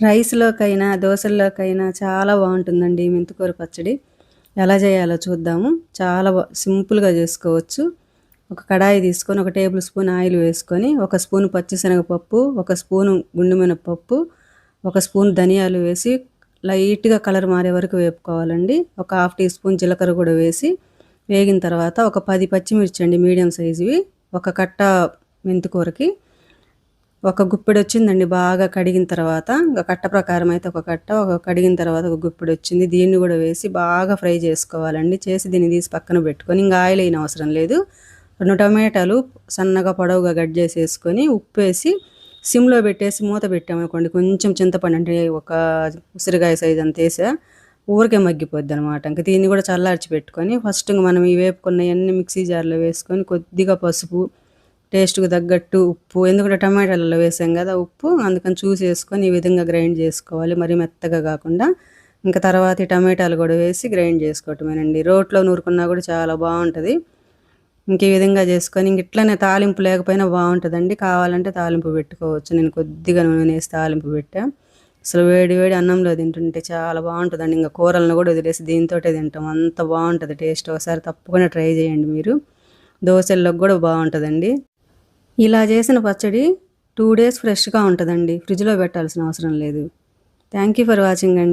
రైస్‌లోకైనా, దోశల్లోకైనా చాలా బాగుంటుందండి ఈ మెంతికూర పచ్చడి. ఎలా చేయాలో చూద్దాము. చాలా సింపుల్‌గా చేసుకోవచ్చు. ఒక కడాయి తీసుకొని, ఒక టేబుల్ స్పూన్ ఆయిల్ వేసుకొని, ఒక స్పూన్ పచ్చిశనగపప్పు, ఒక స్పూను గుండు మినపప్పు, ఒక స్పూన్ ధనియాలు వేసి లైట్‌గా కలర్ మారే వరకు వేపుకోవాలండి. ఒక హాఫ్ టీ స్పూన్ జీలకర్ర కూడా వేసి వేగిన తర్వాత ఒక పది పచ్చిమిర్చి అండి మీడియం సైజువి, ఒక కట్ట మెంతికూరకి ఒక గుప్పెడొచ్చిందండి బాగా కడిగిన తర్వాత. ఇంకా కట్ట ప్రకారం అయితే ఒక కట్ట, ఒక కడిగిన తర్వాత ఒక గుప్పెడొచ్చింది. దీన్ని కూడా వేసి బాగా ఫ్రై చేసుకోవాలండి. చేసి దీన్ని తీసి పక్కన పెట్టుకొని, ఇంకా ఆయిల్ అయిన అవసరం లేదు. రెండు టమాటాలు సన్నగా పొడవుగా కట్ చేసేసుకొని, ఉప్పేసి సిమ్‌లో పెట్టేసి మూత పెట్టామనుకోండి, కొంచెం చింతపండు అంటే ఒక ఉసిరికాయ సైజ్ అంత వేసా ఊరికే మగ్గిపోద్దనమాట. ఇంక దీన్ని కూడా చల్లార్చి పెట్టుకొని, ఫస్ట్ మనం ఈ వేపుకున్నయన్నీ మిక్సీ జార్‌లో వేసుకొని, కొద్దిగా పసుపు, టేస్ట్‌కి తగ్గట్టు ఉప్పు, ఎందుకంటే టమాటాలలో వేసాం కదా ఉప్పు, అందుకని చూసేసుకొని ఈ విధంగా గ్రైండ్ చేసుకోవాలి. మరీ మెత్తగా కాకుండా. ఇంకా తర్వాత ఈ టమాటాలు కూడా వేసి గ్రైండ్ చేసుకోవటమేనండి. రోట్లో నూరుకున్నా కూడా చాలా బాగుంటుంది ఇంక ఈ విధంగా చేసుకొని, ఇంక ఇట్లనే తాలింపు లేకపోయినా బాగుంటుందండి కావాలంటే తాలింపు పెట్టుకోవచ్చు. నేను కొద్దిగా నూనె వేసి తాలింపు పెట్టా. అసలు వేడి వేడి అన్నంలో తింటుంటే చాలా బాగుంటుందండి ఇంకా కూరలను కూడా వదిలేసి దీంతో తింటాం. అంత బాగుంటుంది టేస్ట్. ఒకసారి తప్పకుండా ట్రై చేయండి మీరు. దోశల్లో కూడా బాగుంటుందండి ఇలా చేసిన పచ్చడి టూ డేస్ ఫ్రెష్‌గా ఉంటుందండి ఫ్రిడ్జ్‌లో పెట్టాల్సిన అవసరం లేదు. థ్యాంక్ యూ ఫర్ వాచింగ్ అండి.